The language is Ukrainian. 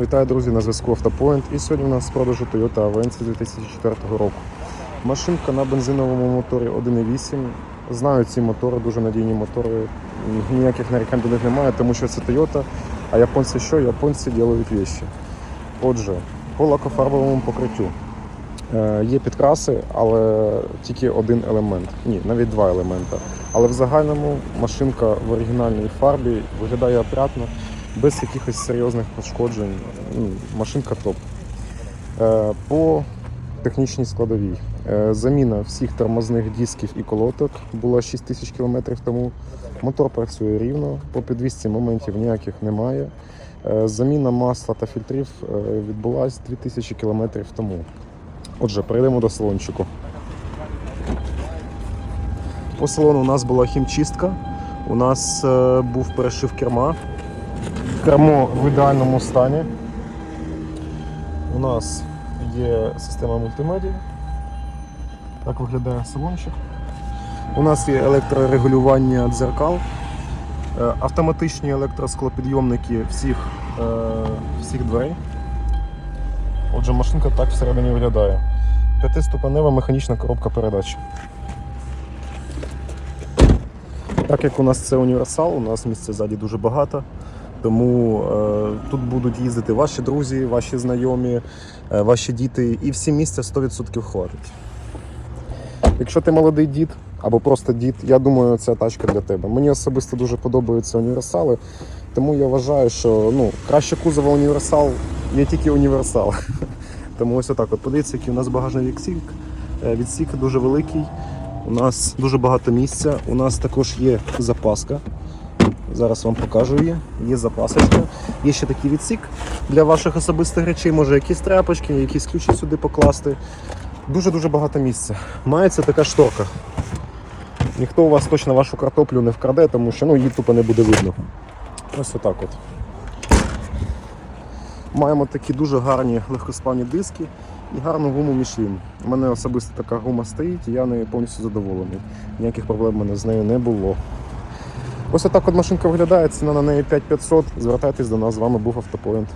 Вітаю, друзі, на зв'язку Автопоінт. І сьогодні у нас з продажу Toyota Avensis 2004 року. Машинка на бензиновому моторі 1.8. Знаю ці мотори, дуже надійні мотори. Ніяких нарікань до них немає, тому що це Toyota. А японці що? Японці ділають вещі. Отже, по лакофарбовому покриттю. Е, Є підкраси, але тільки один елемент. Ні, навіть два елемента. Але в загальному машинка в оригінальній фарбі виглядає опрятно, без якихось серйозних пошкоджень. Ну, Машинка топ. Е, По технічній складовій. Е, Заміна всіх тормозних дисків і колоток була 6 тисяч км тому. Мотор працює рівно, по підвісці моментів ніяких немає. Е, Заміна масла та фільтрів відбулася 2000 км тому. Отже, перейдемо до салончику. По салону у нас була хімчистка. У нас був перешив керма. Кермо в ідеальному стані. У нас є система мультимедіа. Так виглядає салончик. У нас є електрорегулювання дзеркал, е, автоматичні електросклопідйомники всіх, е, всіх дверей. Отже, машинка так всередині виглядає. П'ятиступенева механічна коробка передач. Так як у нас це універсал, у нас місця ззаді дуже багато. Тому е, тут будуть їздити ваші друзі, ваші знайомі, е, ваші діти, і всі місця 100% хватить. Якщо ти молодий дід або просто дід, я думаю, ця тачка для тебе. Мені особисто дуже подобаються універсали, тому я вважаю, що ну, краще кузова універсал є тільки універсал. Тому ось отак. От подивіться, який у нас багажний відсік. Е, Відсік дуже великий. У нас дуже багато місця. У нас також є запаска. Зараз вам покажу її. Є запасочка. Є ще такий відсік для ваших особистих речей. Може якісь тряпочки, якісь ключі сюди покласти. Дуже-дуже багато місця. Мається така шторка. Ніхто у вас точно вашу картоплю не вкраде, тому що ну, її тупо не буде видно. Ось отак от. Маємо такі дуже гарні легкосплавні диски і гарну гуму Michelin. У мене особисто така гума стоїть, і я нею повністю задоволений. Ніяких проблем в мене з нею не було. Ось отак от машинка виглядає, ціна на неї 5500. Звертайтесь до нас, з вами був Автопоінт.